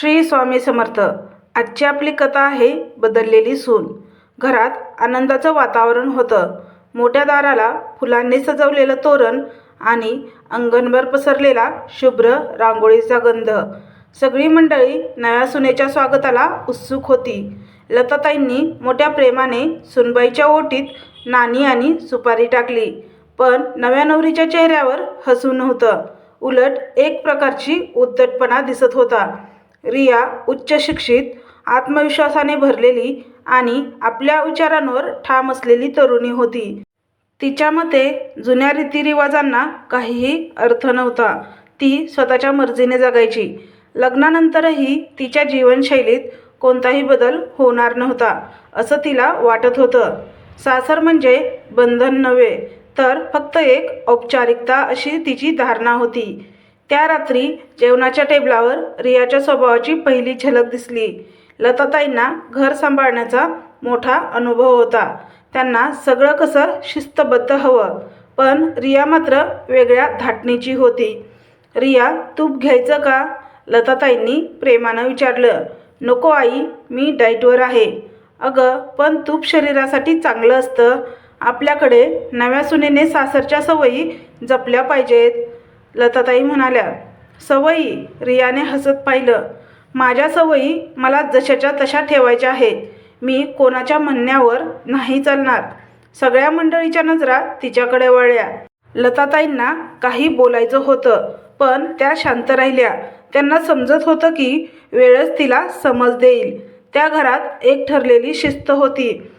श्री स्वामी समर्थ. आजची आपली कथा आहे बदललेली सून. घरात आनंदाचं वातावरण होतं. मोठ्या दाराला फुलांनी सजवलेलं तोरण आणि अंगणभर पसरलेला शुभ्र रांगोळीचा गंध. सगळी मंडळी नव्या सुनेच्या स्वागताला उत्सुक होती. लताताईंनी मोठ्या प्रेमाने सुनबाईच्या ओटीत नाणी आणि सुपारी टाकली. पण नव्या नवरीच्या चेहऱ्यावर हसू नव्हतं. उलट एक प्रकारची उद्धटपणा दिसत होता. रिया उच्च शिक्षित आत्मविश्वासाने भरलेली आणि आपल्या विचारांवर ठाम असलेली तरुणी होती. तिच्या मते जुन्या रीतिरिवाजांना काहीही अर्थ नव्हता. ती स्वतःच्या मर्जीने जगायची. लग्नानंतरही तिच्या जीवनशैलीत कोणताही बदल होणार नव्हता असं तिला वाटत होतं. सासर म्हणजे बंधन नव्हे तर फक्त एक औपचारिकता अशी तिची धारणा होती. त्या रात्री जेवणाच्या टेबलावर रियाच्या स्वभावाची पहिली झलक दिसली. लताताईंना घर सांभाळण्याचा मोठा अनुभव होता. त्यांना सगळं कसं शिस्तबद्ध हवं पण रिया मात्र वेगळ्या धाटणीची होती. रिया तूप घ्यायचं का? लताताईंनी प्रेमानं विचारलं. नको आई मी डाईटवर आहे. अगं पण तूप शरीरासाठी चांगलं असतं. आपल्याकडे नव्या सुनेने सासरच्या सवयी जपल्या पाहिजेत. लताताई म्हणाल्या सवयी रियाने हसत पाहिलं. माझ्या सवयी मला जशाच्या तशा ठेवायच्या आहेत. मी कोणाच्या म्हणण्यावर नाही चालणार. सगळ्या मंडळीच्या नजरा तिच्याकडे वळल्या. लताताईंना काही बोलायचं होतं पण त्या शांत राहिल्या. त्यांना समजत होतं की वेळच तिला समज देईल. त्या घरात एक ठरलेली शिस्त होती.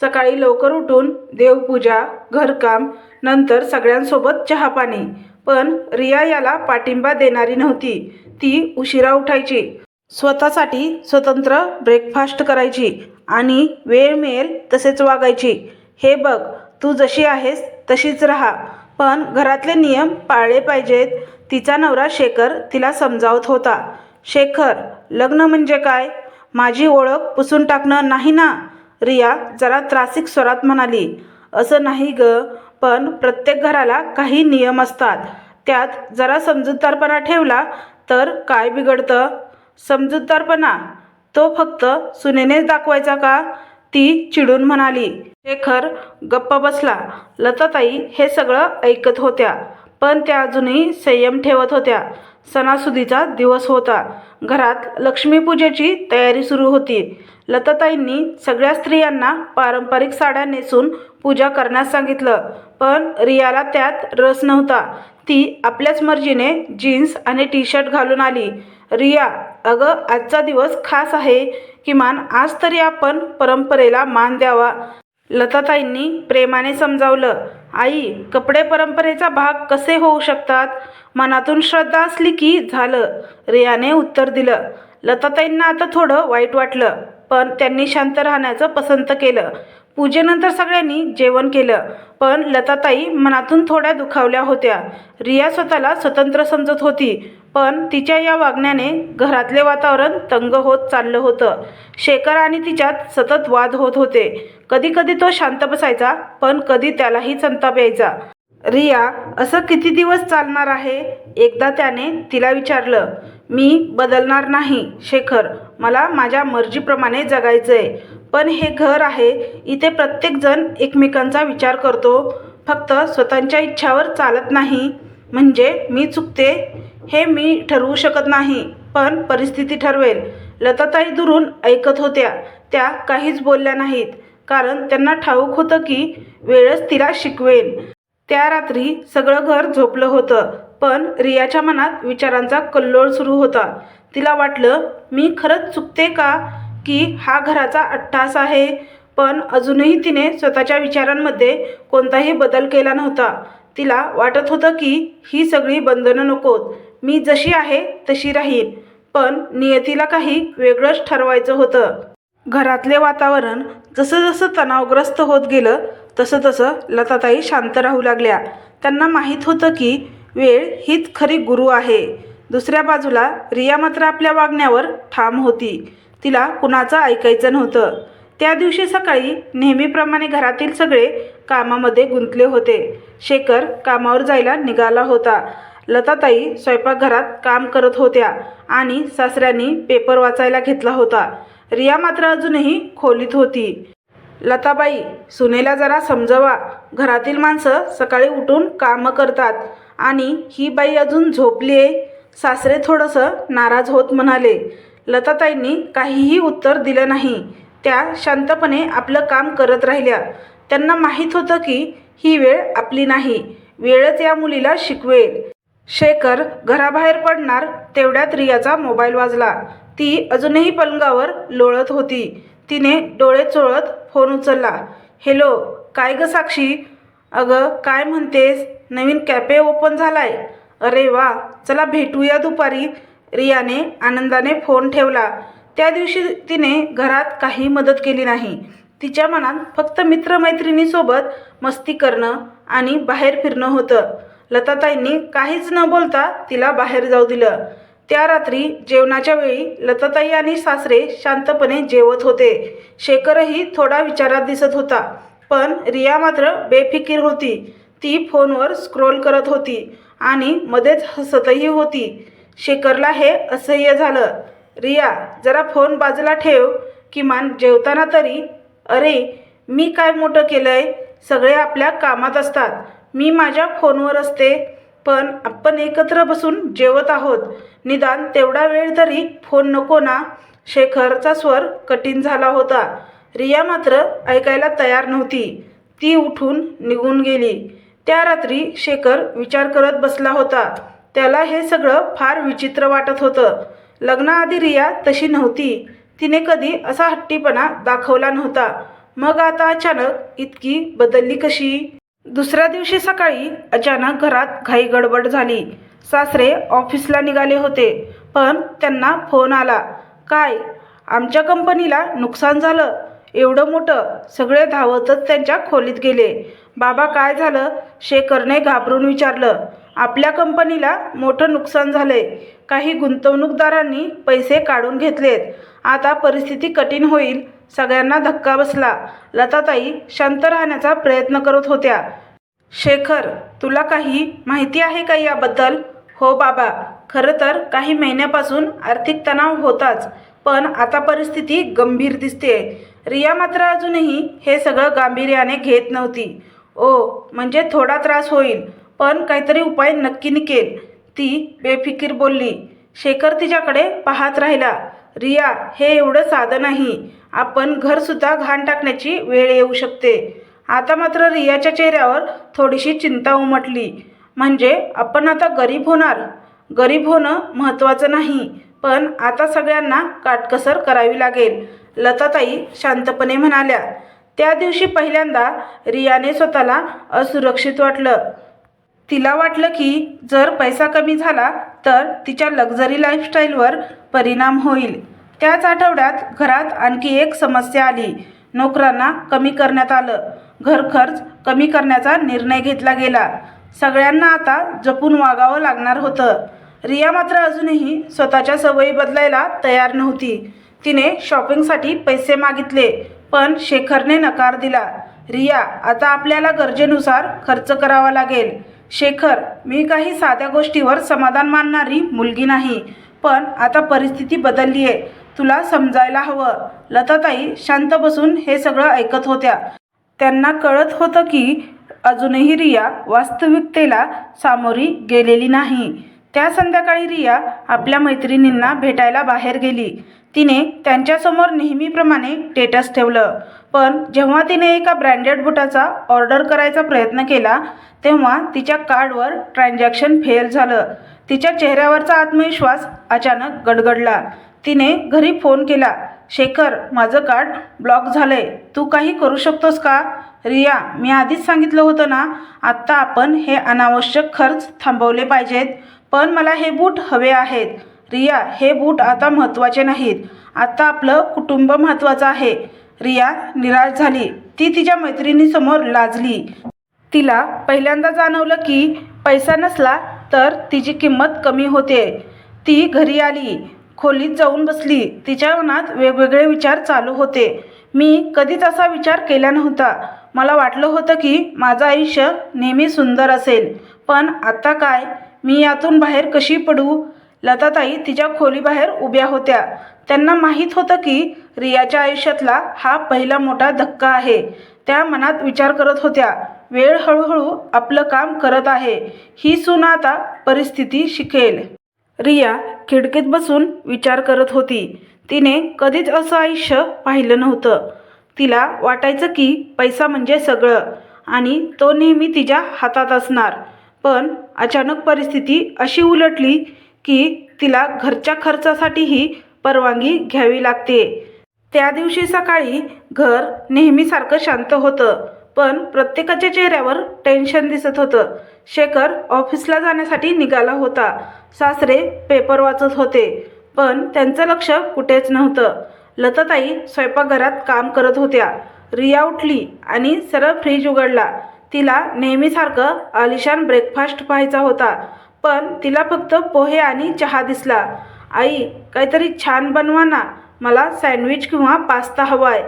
सकाळी लवकर उठून देवपूजा घरकाम नंतर सगळ्यांसोबत चहापाणी. पण रिया याला पाठिंबा देणारी नव्हती. ती उशिरा उठायची. स्वतःसाठी स्वतंत्र ब्रेकफास्ट करायची आणि वेळ मिळेल तसेच वागायची. हे बघ तू जशी आहेस तशीच राहा. पण घरातले नियम पाळले पाहिजेत. तिचा नवरा शेखर तिला समजावत होता. शेखर लग्न म्हणजे काय? माझी ओळख पुसून टाकणं नाही ना? रिया जरा त्रासिक स्वरात म्हणाली. असं नाही ग. पण प्रत्येक घराला काही नियम असतात. त्यात जरा समजूतदारपणा ठेवला तर काय बिघडतं? समजूतदारपणा? तो फक्त सुनेनेच दाखवायचा का? ती चिडून म्हणाली. शेखर गप्प बसला. लताताई हे सगळं ऐकत होत्या पण त्या अजूनही संयम ठेवत होत्या. सणासुदीचा दिवस होता. घरात लक्ष्मीपूजेची तयारी सुरू होती. लताताईंनी सगळ्या स्त्रियांना पारंपरिक साड्या नेसून पूजा करण्यास सांगितलं. पण रियाला त्यात रस नव्हता. ती आपल्याच मर्जीने जीन्स आणि टी शर्ट घालून आली. रिया अगं आजचा दिवस खास आहे. किमान आज तरी आपण परंपरेला मान द्यावा. लताताईंनी प्रेमाने समजावलं आई कपडे परंपरेचा भाग कसे होऊ शकतात? मनातून श्रद्धा असली की झालं रियाने उत्तर दिलं. लताताईंना आता थोडं वाईट वाटलं. पण त्यांनी शांत राहण्याचं पसंत केलं. पूजेनंतर सगळ्यांनी जेवण केलं. पण लताताई मनातून थोड्या दुखावल्या होत्या. रिया स्वतःला स्वतंत्र समजत होती पण तिच्या या वागण्याने घरातले वातावरण तंग होत चाललं होतं. शेखर आणि तिच्यात सतत वाद होत होते. कधीकधी तो शांत बसायचा पण कधी त्यालाही संताप यायचा. रिया असं किती दिवस चालणार आहे? एकदा त्याने तिला विचारलं. मी बदलणार नाही शेखर. मला माझ्या मर्जीप्रमाणे जगायचं आहे पण हे घर आहे इथे प्रत्येकजण एकमेकांचा विचार करतो. फक्त स्वतःच्या इच्छावर चालत नाही. म्हणजे मी चुकते हे मी ठरवू शकत नाही. पण परिस्थिती ठरवेल. लताताई दुरून ऐकत होत्या. त्या काहीच बोलल्या नाहीत. कारण त्यांना ठाऊक होतं की वेळच तिला शिकवेल त्या रात्री सगळं घर झोपलं होतं. पण रियाच्या मनात विचारांचा कल्लोळ सुरू होता. तिला वाटलं मी खरंच चुकते का की हा घराचा अट्टास आहे? पण अजूनही तिने स्वतःच्या विचारांमध्ये कोणताही बदल केला नव्हता. तिला वाटत होतं की ही सगळी बंधनं नकोत. मी जशी आहे तशी राहीन. पण नियतीला काही वेगळंच ठरवायचं होतं. घरातले वातावरण जसं जसं तणावग्रस्त होत गेलं तसं तसं लताताई शांत राहू लागल्या. त्यांना माहीत होतं की वेळ हीच खरी गुरु आहे. दुसऱ्या बाजूला रिया मात्र आपल्या वागण्यावर ठाम होती. तिला कुणाचं ऐकायचं नव्हतं. त्या दिवशी सकाळी नेहमीप्रमाणे घरातील सगळे कामामध्ये गुंतले होते. शेखर कामावर जायला निघाला होता. लताताई स्वयंपाकघरात काम करत होत्या आणि सासऱ्यांनी पेपर वाचायला घेतला होता. रिया मात्र अजूनही खोलीत होती. लताबाई सुनेला जरा समजवा. घरातील माणसं सकाळी उठून कामं करतात. आणि ही बाई अजून झोपली आहे सासरे थोडंसं नाराज होत म्हणाले लताताईंनी काहीही उत्तर दिलं नाही. त्या शांतपणे आपलं काम करत राहिल्या. त्यांना माहीत होतं की ही वेळ आपली नाही. वेळच या मुलीला शिकवेल. शेखर घराबाहेर पडणार तेवढ्यात रियाचा मोबाईल वाजला. ती अजूनही पलंगावर लोळत होती. तिने डोळे चोळत फोन उचलला. हॅलो काय ग साक्षी? अगं काय म्हणतेस? नवीन कॅफे ओपन झालाय. अरे वा चला भेटूया दुपारी. रियाने आनंदाने फोन ठेवला. त्या दिवशी तिने घरात काही मदत केली नाही. तिच्या मनात फक्त मित्रमैत्रिणीसोबत मस्ती करणं आणि बाहेर फिरणं होतं. लताताईंनी काहीच न बोलता तिला बाहेर जाऊ दिलं. त्या रात्री जेवणाच्या वेळी लताताई आणि सासरे शांतपणे जेवत होते. शेखरही थोडा विचारात दिसत होता. पण रिया मात्र बेफिकीर होती. ती फोनवर स्क्रोल करत होती आणि मध्येच हसतही होती. शेखरला हे असह्य झालं. रिया जरा फोन बाजूला ठेव. किमान जेवताना तरी. अरे मी काय मोठं केलं आहे सगळे आपल्या कामात असतात. मी माझ्या फोनवर असते. पण आपण एकत्र बसून जेवत आहोत. निदान तेवढा वेळ तरी फोन नको ना. शेखरचा स्वर कठीण झाला होता. रिया मात्र ऐकायला तयार नव्हती. ती उठून निघून गेली. त्या रात्री शेखर विचार करत बसला होता. त्याला हे सगळं फार विचित्र वाटत होतं. लग्नाआधी रिया तशी नव्हती. तिने कधी असा हट्टीपणा दाखवला नव्हता. मग आता अचानक इतकी बदलली कशी? दुसऱ्या दिवशी सकाळी अचानक घरात घाई गडबड झाली. सासरे ऑफिसला निघाले होते पण त्यांना फोन आला. काय आमच्या कंपनीला नुकसान झालं? एवढं मोठं सगळे धावतच त्यांच्या खोलीत गेले. बाबा काय झालं? शेखरने घाबरून विचारलं. आपल्या कंपनीला मोठं नुकसान झालंय. काही गुंतवणूकदारांनी पैसे काढून घेतलेत. आता परिस्थिती कठीण होईल. सगळ्यांना धक्का बसला. लताताई शांत राहण्याचा प्रयत्न करत होत्या. शेखर तुला काही माहिती आहे का याबद्दल? हो बाबा. खरं तर काही महिन्यापासून आर्थिक तणाव होताच पण आता परिस्थिती गंभीर दिसते रिया मात्र अजूनही हे सगळं गांभीर्याने घेत नव्हती. ओ म्हणजे थोडा त्रास होईल. पण काहीतरी उपाय नक्की निघेल ती बेफिकीर बोलली शेखर तिच्याकडे पाहत राहिला. रिया हे एवढं साधं नाही. आपण घरसुद्धा घाण टाकण्याची वेळ येऊ शकते. आता मात्र रियाच्या चेहऱ्यावर थोडीशी चिंता उमटली. म्हणजे आपण आता गरीब होणार? गरीब होणं महत्त्वाचं नाही. पण आता सगळ्यांना काटकसर करावी लागेल. लताताई शांतपणे म्हणाल्या त्या दिवशी पहिल्यांदा रियाने स्वतःला असुरक्षित वाटलं. तिला वाटलं की जर पैसा कमी झाला तर तिच्या लक्झरी लाईफस्टाईलवर परिणाम होईल. त्याच आठवड्यात घरात आणखी एक समस्या आली. नोकरांना कमी करण्यात आलं. घर खर्च कमी करण्याचा निर्णय घेतला गेला. सगळ्यांना आता जपून वागावं लागणार होतं. रिया मात्र अजूनही स्वतःच्या सवयी बदलायला तयार नव्हती. तिने शॉपिंगसाठी पैसे मागितले. पण शेखरने नकार दिला. रिया आता आपल्याला गरजेनुसार खर्च करावा लागेल. शेखर मी काही साध्या गोष्टीवर समाधान मानणारी मुलगी नाही पण आता परिस्थिती बदलली आहे तुला समजायला हवं. लताताई शांत बसून हे सगळं ऐकत होत्या. त्यांना कळत होतं की अजूनही रिया वास्तविकतेला सामोरी गेलेली नाही. त्या संध्याकाळी रिया आपल्या मैत्रिणींना भेटायला बाहेर गेली. तिने त्यांच्यासमोर नेहमीप्रमाणे टेटस ठेवलं. पण जेव्हा तिने एका ब्रँडेड बुटाचा ऑर्डर करायचा प्रयत्न केला तेव्हा तिच्या कार्डवर ट्रान्झॅक्शन फेल झालं. तिच्या चेहऱ्यावरचा आत्मविश्वास अचानक गडगडला. तिने घरी फोन केला शेखर माझं कार्ड ब्लॉक झालंय. तू काही करू शकतोस का? रिया मी आधीच सांगितलं होतं ना आत्ता आपण हे अनावश्यक खर्च थांबवले पाहिजेत. पण मला हे बूट हवे आहेत. रिया हे बूट आता महत्त्वाचे नाहीत. आता आपलं कुटुंब महत्त्वाचं आहे. रिया निराश झाली. ती तिच्या मैत्रिणीसमोर लाजली. तिला पहिल्यांदा जाणवलं की पैसा नसला तर तिची किंमत कमी होते. ती घरी आली. खोलीत जाऊन बसली. तिच्या मनात वेगवेगळे विचार चालू होते. मी कधीच असा विचार केला नव्हता. मला वाटलं होतं की माझं आयुष्य नेहमी सुंदर असेल. पण आता काय? मी यातून बाहेर कशी पडू? लताताई तिच्या खोलीबाहेर उभ्या होत्या. त्यांना माहीत होतं की रियाच्या आयुष्यातला हा पहिला मोठा धक्का आहे. त्या मनात विचार करत होत्या वेळ हळूहळू आपलं काम करत आहे. ही सुना आता परिस्थिती शिकेल. रिया खिडकीत बसून विचार करत होती. तिने कधीच असं आयुष्य पाहिलं नव्हतं. तिला वाटायचं की पैसा म्हणजे सगळं आणि तो नेहमी तिच्या हातात असणार. पण अचानक परिस्थिती अशी उलटली की तिला घरच्या खर्चासाठीही परवानगी घ्यावी लागते. त्या दिवशी सकाळी घर नेहमीसारखं शांत होतं पण प्रत्येकाच्या चेहऱ्यावर टेन्शन दिसत होतं. शेखर ऑफिसला जाण्यासाठी निघाला होता. सासरे पेपर वाचत होते पण त्यांचं लक्ष कुठेच नव्हतं. लताताई स्वयंपाकघरात काम करत होत्या. रिया उठली आणि सरळ फ्रीज उघडला. तिला नेहमीसारखं आलिशान ब्रेकफास्ट पाहायचा होता. पण तिला फक्त पोहे आणि चहा दिसला. आई काहीतरी छान बनवा ना. मला सँडविच किंवा पास्ता हवाय.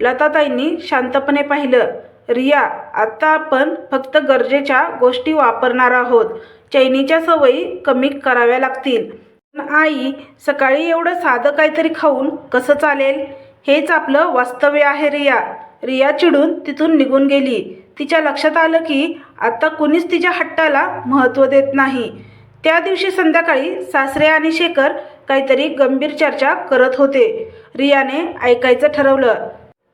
लताताईंनी शांतपणे पाहिलं. रिया आत्ता आपण फक्त गरजेच्या गोष्टी वापरणार आहोत. चैनीच्या सवयी कमी कराव्या लागतील. पण आई सकाळी एवढं साधं काहीतरी खाऊन कसं चालेल? हेच आपलं वास्तव्य आहे रिया. रिया चिडून तिथून निघून गेली. तिच्या लक्षात आलं की आता कुणीच तिच्या हट्टाला महत्त्व देत नाही. त्या दिवशी संध्याकाळी सासरे आणि शेखर काहीतरी गंभीर चर्चा करत होते. रियाने ऐकायचं ठरवलं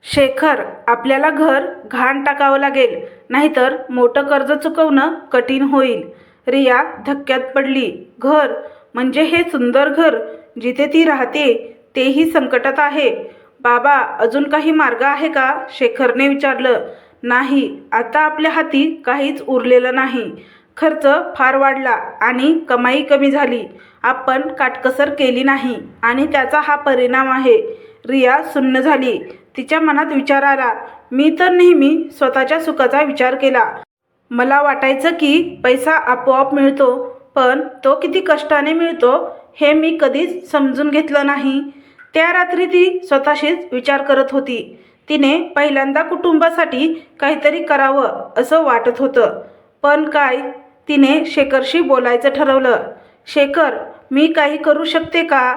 शेखर आपल्याला घर घाण टाकावं लागेल नाहीतर मोठं कर्ज चुकवणं कठीण होईल. रिया धक्क्यात पडली. घर म्हणजे हे सुंदर घर जिथे ती राहते तेही संकटात आहे. बाबा अजून काही मार्ग आहे का? शेखरने विचारलं. नाही. आता आपल्या हाती काहीच उरलेलं नाही. खर्च फार वाढला आणि कमाई कमी झाली. आपण काटकसर केली नाही आणि त्याचा हा परिणाम आहे. रिया सुन्न झाली. तिच्या मनात विचार आला. मी तर नेहमी स्वतःच्या सुखाचा विचार केला. मला वाटायचं की पैसा आपोआप मिळतो पण तो किती कष्टाने मिळतो हे मी कधीच समजून घेतलं नाही. त्या रात्री ती स्वतःशीच विचार करत होती. तिने पहिल्यांदा कुटुंबासाठी काहीतरी करावं असं वाटत होतं. पण काय? तिने शेखरशी बोलायचं ठरवलं. शेखर मी काही करू शकते का?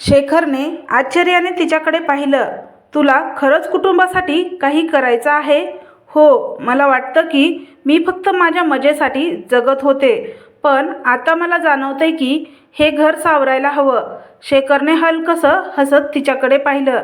शेखरने आश्चर्याने तिच्याकडे पाहिलं. तुला खरंच कुटुंबासाठी काही करायचं आहे? हो मला वाटतं की मी फक्त माझ्या मजेसाठी जगत होते. पण आता मला जाणवतंय की हे घर सावरायला हवं. शेखरने हलकसं हसत तिच्याकडे पाहिलं.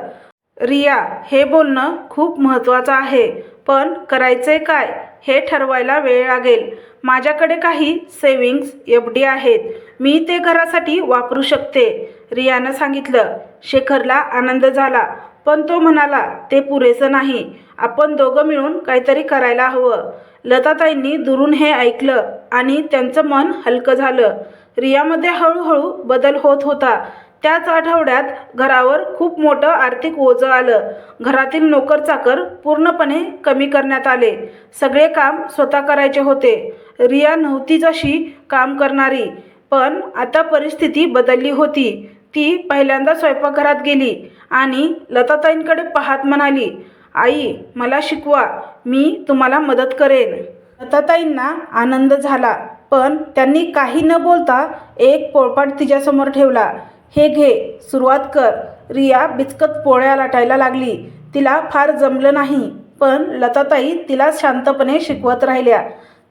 रिया हे बोलणं खूप महत्त्वाचं आहे पण करायचंय काय हे ठरवायला वेळ लागेल. माझ्याकडे काही सेविंग्स एफ डी आहेत मी ते घरासाठी वापरू शकते रियानं सांगितलं. शेखरला आनंद झाला पण तो म्हणाला ते पुरेसं नाही आपण दोघं मिळून काहीतरी करायला हवं. लताताईंनी दुरून हे ऐकलं आणि त्यांचं मन हलकं झालं. रियामध्ये हळूहळू बदल होत होता. त्याच आठवड्यात घरावर खूप मोठं आर्थिक ओझं आलं. घरातील नोकर चाकर पूर्णपणे कमी करण्यात आले. सगळे काम स्वतः करायचे होते. रिया नव्हती जशी काम करणारी. पण आता परिस्थिती बदलली होती. ती पहिल्यांदा स्वयंपाकघरात गेली आणि लताताईंकडे पाहत म्हणाली आई मला शिकवा. मी तुम्हाला मदत करेन. लताताईंना आनंद झाला पण त्यांनी काही न बोलता एक पोळपाट तिच्यासमोर ठेवला. हे घे सुरुवात कर. रिया बिचकत पोळ्या लाटायला लागली. तिला फार जमलं नाही पण लताताई तिला शांतपणे शिकवत राहिल्या.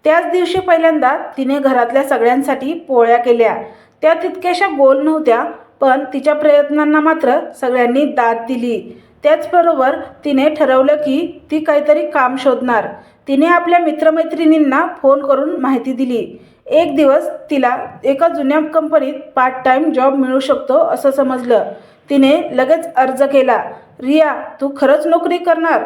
त्याच दिवशी पहिल्यांदा तिने घरातल्या सगळ्यांसाठी पोळ्या केल्या. त्या तितक्याशा गोल नव्हत्या पण तिच्या प्रयत्नांना मात्र सगळ्यांनी दाद दिली. त्याचबरोबर तिने ठरवलं की ती काहीतरी काम शोधणार. तिने आपल्या मित्रमैत्रिणींना फोन करून माहिती दिली. एक दिवस तिला एका जुन्या कंपनीत पार्ट टाईम जॉब मिळू शकतो असं समजलं. तिने लगेच अर्ज केला रिया तू खरंच नोकरी करणार?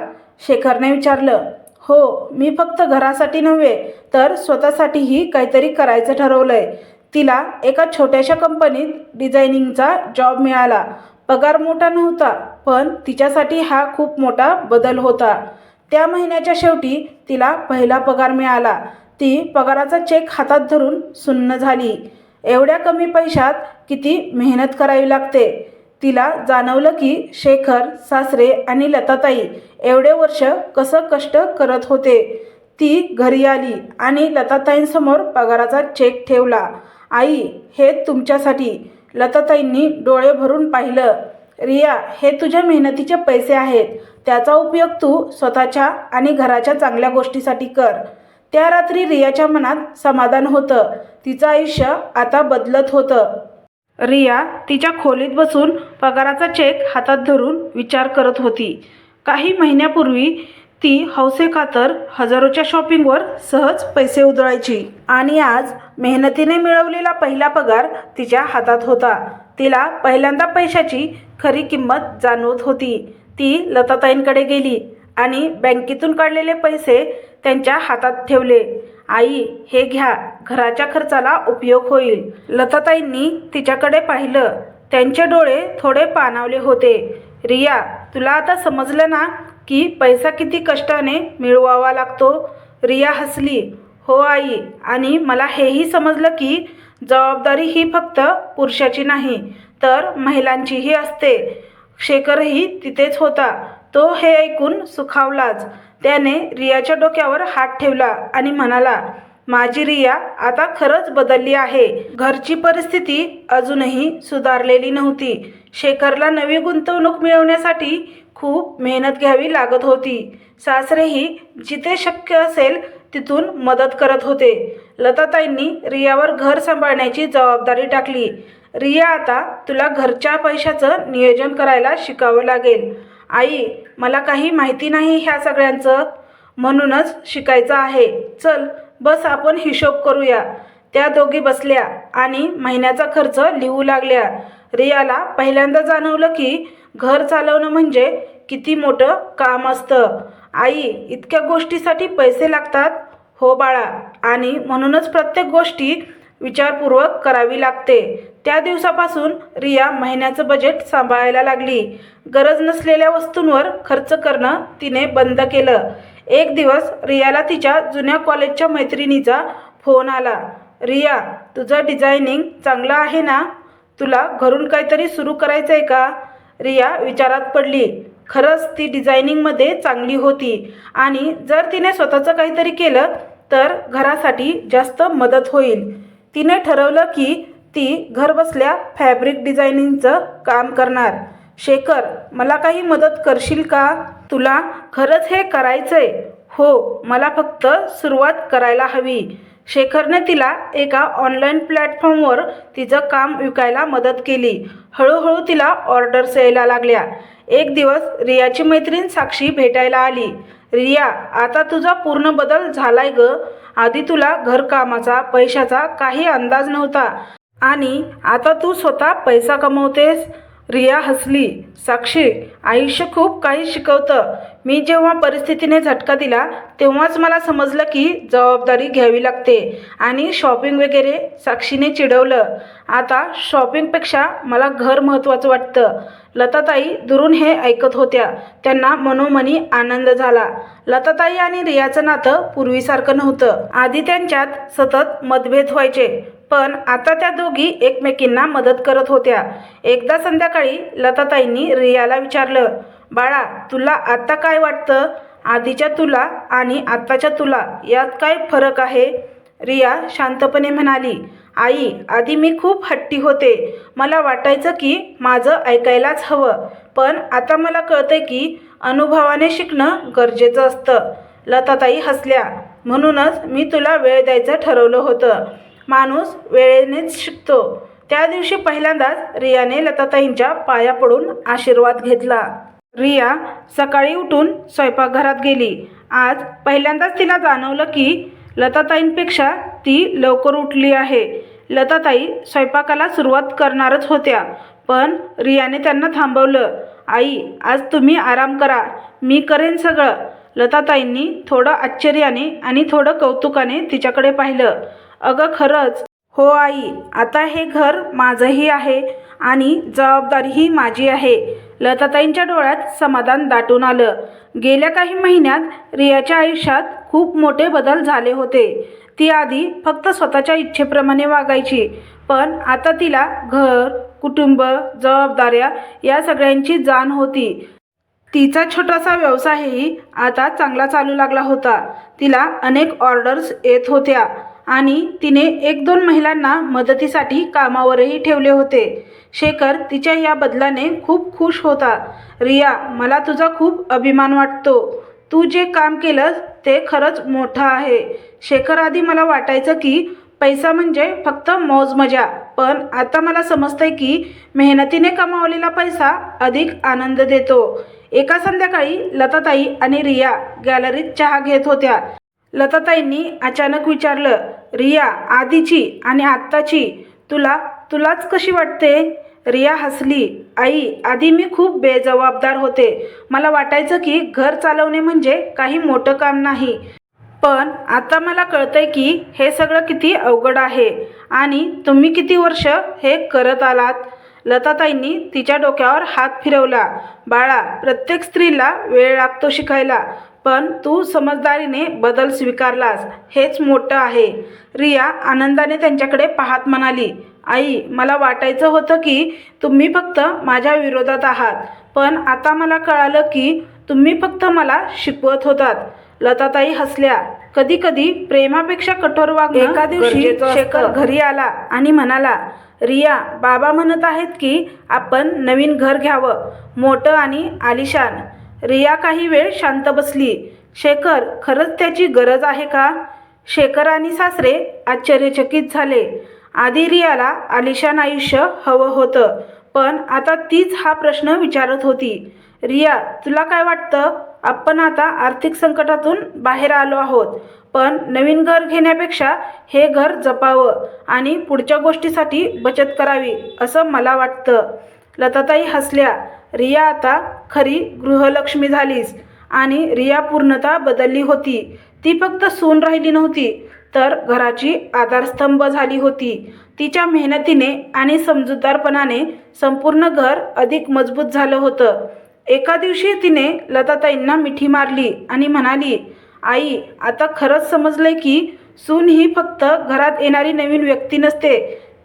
शेखरने विचारलं हो मी फक्त घरासाठी नव्हे तर स्वतःसाठीही काहीतरी करायचं ठरवलंय. तिला एका छोट्याशा कंपनीत डिझायनिंगचा जॉब मिळाला. पगार मोठा नव्हता पण तिच्यासाठी हा खूप मोठा बदल होता. त्या महिन्याच्या शेवटी तिला पहिला पगार मिळाला. ती पगाराचा चेक हातात धरून सुन्न झाली. एवढ्या कमी पैशात किती मेहनत करावी लागते? तिला जाणवलं की शेखर सासरे आणि लताताई एवढे वर्ष कसं कष्ट करत होते. ती घरी आली आणि लताताईंसमोर पगाराचा चेक ठेवला. आई हे तुमच्यासाठी. लताताईंनी डोळे भरून पाहिलं. रिया हे तुझ्या मेहनतीचे पैसे आहेत. त्याचा उपयोग तू स्वतःच्या आणि घराच्या चांगल्या गोष्टीसाठी कर. त्या रात्री रियाच्या मनात समाधान होतं. तिचं आयुष्य आता बदलत होतं. रिया तिच्या खोलीत बसून पगाराचा चेक हातात धरून विचार करत होती. काही महिन्यापूर्वी ती हौसेखातर हजारोच्या शॉपिंगवर सहज पैसे उधळायची आणि आज मेहनतीने मिळवलेला पहिला पगार तिच्या हातात होता. तिला पहिल्यांदा पैशाची खरी किंमत जाणवत होती. ती लताताईंकडे गेली आणि बँकेतून काढलेले पैसे त्यांच्या हातात ठेवले. आई हे घ्या. घराच्या खर्चाला उपयोग होईल. लताताईंनी तिच्याकडे पाहिलं. त्यांचे डोळे थोडे पाणावले होते. रिया तुला आता समजलं ना की पैसा किती कष्टाने मिळवावा लागतो? रिया हसली. हो आई. आणि मला हेही समजलं की जबाबदारी ही फक्त पुरुषाची नाही तर महिलांचीही असते. शेखरही तिथेच होता. तो हे ऐकून सुखावलाच. त्याने रियाच्या डोक्यावर हात ठेवला आणि म्हणाला माझी रिया आता खरंच बदलली आहे. घरची परिस्थिती अजूनही सुधारलेली नव्हती. शेखरला नवी गुंतवणूक मिळवण्यासाठी खूप मेहनत घ्यावी लागत होती. सासरेही जिथे शक्य असेल तिथून मदत करत होते. लताताईंनी रियावर घर सांभाळण्याची जबाबदारी टाकली. रिया आता तुला घरच्या पैशाचं नियोजन करायला शिकावं लागेल. आई मला काही माहिती नाही ह्या सगळ्यांचं. म्हणूनच शिकायचं आहे. चल बस आपण हिशोब करूया. त्या दोघी बसल्या आणि महिन्याचा खर्च लिहू लागल्या. रियाला पहिल्यांदा जाणवलं की घर चालवणं म्हणजे किती मोठं काम असतं. आई इतक्या गोष्टीसाठी पैसे लागतात? हो बाळा. आणि म्हणूनच प्रत्येक गोष्टी विचारपूर्वक करावी लागते. त्या दिवसापासून रिया महिन्याचं बजेट सांभाळायला लागली. गरज नसलेल्या वस्तूंवर खर्च करणं तिने बंद केलं. एक दिवस रियाला तिच्या जुन्या कॉलेजच्या मैत्रिणीचा फोन आला. रिया तुझं डिझायनिंग चांगलं आहे ना? तुला घरून काहीतरी सुरू करायचं आहे का? रिया विचारात पडली. खरंच ती डिझायनिंगमध्ये चांगली होती आणि जर तिने स्वतःचं काहीतरी केलं तर घरासाठी जास्त मदत होईल. तिने ठरवलं की ती घरबसल्या फॅब्रिक डिझायनिंगचं काम करणार. शेखर मला काही मदत करशील का? तुला खरंच हे करायचंय. हो मला फक्त सुरुवात करायला हवी. शेखरने तिला एका ऑनलाईन प्लॅटफॉर्मवर तिचं काम विकायला मदत केली. हळूहळू तिला ऑर्डर्स यायला लागल्या. एक दिवस रियाची मैत्रीण साक्षी भेटायला आली. रिया आता तुझा पूर्ण बदल झालाय ग. आधी तुला घरकामाचा पैशाचा काही अंदाज नव्हता. आणि आता तू स्वतः पैसा कमवतेस. रिया हसली. साक्षी आयुष्य खूप काही शिकवतं. मी जेव्हा परिस्थितीने झटका दिला तेव्हाच मला समजलं की जबाबदारी घ्यावी लागते आणि शॉपिंग वगैरे साक्षीने चिडवलं. आता शॉपिंगपेक्षा मला घर महत्त्वाचं वाटतं. लताताई दुरून हे ऐकत होत्या. त्यांना मनोमनी आनंद झाला. लताताई आणि रियाचं नातं पूर्वीसारखं नव्हतं. आधी त्यांच्यात सतत मतभेद व्हायचे. पण आता त्या दोघी एकमेकींना मदत करत होत्या. एकदा संध्याकाळी लताताईंनी रियाला विचारलं बाळा तुला आत्ता काय वाटतं? आधीच्या तुला आणि आत्ताच्या तुला यात काय फरक आहे? रिया शांतपणे म्हणाली आई आधी मी खूप हट्टी होते. मला वाटायचं की माझं ऐकायलाच हवं पण आता मला कळतंय की अनुभवाने शिकणं गरजेचं असतं. लताताई हसल्या म्हणूनच मी तुला वेळ द्यायचं ठरवलं होतं. माणूस वेळेनेच शिकतो. त्या दिवशी पहिल्यांदाच रियाने लताताईंच्या पाया पडून आशीर्वाद घेतला. रिया सकाळी उठून स्वयंपाकघरात गेली. आज पहिल्यांदाच तिला जाणवलं की लताताईंपेक्षा ती लवकर उठली आहे. लताताई स्वयंपाकाला सुरुवात करणारच होत्या पण रियाने त्यांना थांबवलं आई आज तुम्ही आराम करा मी करेन सगळं. लताताईंनी थोडं आश्चर्याने आणि थोडं कौतुकाने तिच्याकडे पाहिलं. अगं खरंच. हो आई आता हे घर माझंही आहे आणि जबाबदारीही माझी आहे. लताताईंच्या डोळ्यात समाधान दाटून आलं. गेल्या काही महिन्यात रियाच्या आयुष्यात खूप मोठे बदल झाले होते. ती आधी फक्त स्वतःच्या इच्छेप्रमाणे वागायची पण आता तिला घर कुटुंब जबाबदाऱ्या या सगळ्यांची जाण होती. तिचा छोटासा व्यवसायही आता चांगला चालू लागला होता. तिला अनेक ऑर्डर्स येत होत्या. आणि तिने एक दोन महिलांना मदतीसाठी कामावरही ठेवले होते. शेखर तिच्या या बदलाने खूप खुश होता. रिया मला तुझा खूप अभिमान वाटतो. तू जे काम केलंस ते खरंच मोठं आहे. शेखर आधी मला वाटायचं की पैसा म्हणजे फक्त मौजमजा पण आता मला समजतंय की मेहनतीने कमावलेला पैसा अधिक आनंद देतो. एका संध्याकाळी लताताई आणि रिया गॅलरीत चहा घेत होत्या. लताताईंनी अचानक विचारलं रिया आधीची आणि आत्ताची तुला तुलाच कशी वाटते? रिया हसली. आई आधी मी खूप बेजबाबदार होते. मला वाटायचं की घर चालवणे म्हणजे काही मोठं काम नाही. पण आता मला कळतंय की हे सगळं किती अवघड आहे आणि तुम्ही किती वर्ष हे करत आलात? लताताईंनी तिच्या डोक्यावर हात फिरवला. बाळा प्रत्येक स्त्रीला वेळ लागतो शिकायला. पण तू समजदारीने बदल स्वीकारलास हेच मोठं आहे. रिया आनंदाने त्यांच्याकडे पाहत म्हणाली आई मला वाटायचं होतं की तुम्ही फक्त माझ्या विरोधात आहात पण आता मला कळालं की तुम्ही फक्त मला शिकवत होतात. लताताई हसल्या. कधी कधी प्रेमापेक्षा कठोर वागणं एका दिवशी शेखर घरी आला आणि म्हणाला रिया बाबा म्हणत आहेत की आपण नवीन घर घ्यावं मोठं आणि आलिशान. रिया काही वेळ शांत बसली. शेखर खरंच त्याची गरज आहे का? शेखर आणि सासरे आश्चर्यचकित झाले. आधी रियाला आलिशान आयुष्य हवं होतं पण आता तीच हा प्रश्न विचारत होती. रिया तुला काय वाटतं? आपण आता आर्थिक संकटातून बाहेर आलो आहोत पण नवीन घर घेण्यापेक्षा हे घर जपावं आणि पुढच्या गोष्टीसाठी बचत करावी असं मला वाटतं. लताताई हसल्या रिया आता खरी गृहलक्ष्मी झालीस आणि रिया पूर्णता बदलली होती. ती फक्त सून राहिली नव्हती तर घराची आधारस्तंभ झाली होती. तिच्या मेहनतीने आणि समजूतदारपणाने संपूर्ण घर अधिक मजबूत झालं होतं. एका दिवशी तिने लताताईंना मिठी मारली आणि म्हणाली आई आता खरंच समजलंय की सून ही फक्त घरात येणारी नवीन व्यक्ती नसते.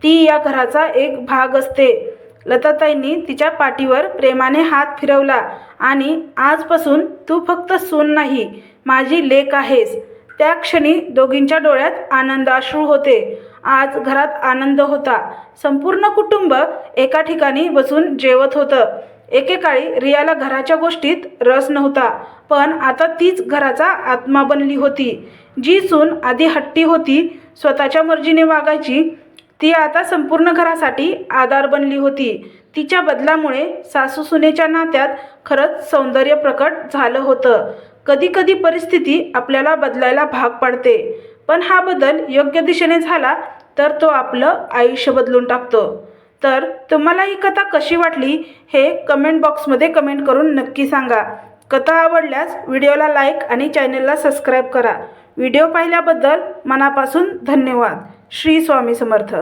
ती या घराचा एक भाग असते. लताताईंनी तिच्या पाठीवर प्रेमाने हात फिरवला आणि आजपासून तू फक्त सून नाही माझी लेक आहेस. त्या क्षणी दोघींच्या डोळ्यात आनंदाश्रू होते. आज घरात आनंद होता. संपूर्ण कुटुंब एका ठिकाणी बसून जेवत होतं. एकेकाळी रियाला घराच्या गोष्टीत रस नव्हता पण आता तीच घराचा आत्मा बनली होती. जी सून आधी हट्टी होती स्वतःच्या मर्जीने वागायची ती आता संपूर्ण घरासाठी आधार बनली होती. तिच्या बदलामुळे सासू सुनेच्या नात्यात खरंच सौंदर्य प्रकट झालं होतं. कधीकधी परिस्थिती आपल्याला बदलायला भाग पाडते. पण हा बदल योग्य दिशेने झाला तर तो आपलं आयुष्य बदलून टाकतो. तर तुम्हाला ही कथा कशी वाटली हे कमेंट बॉक्समध्ये कमेंट करून नक्की सांगा. कथा आवडल्यास व्हिडिओला लाईक आणि चॅनलला सबस्क्राईब करा. व्हिडिओ पाहिल्याबद्दल मनापासून धन्यवाद. श्री स्वामी समर्थ.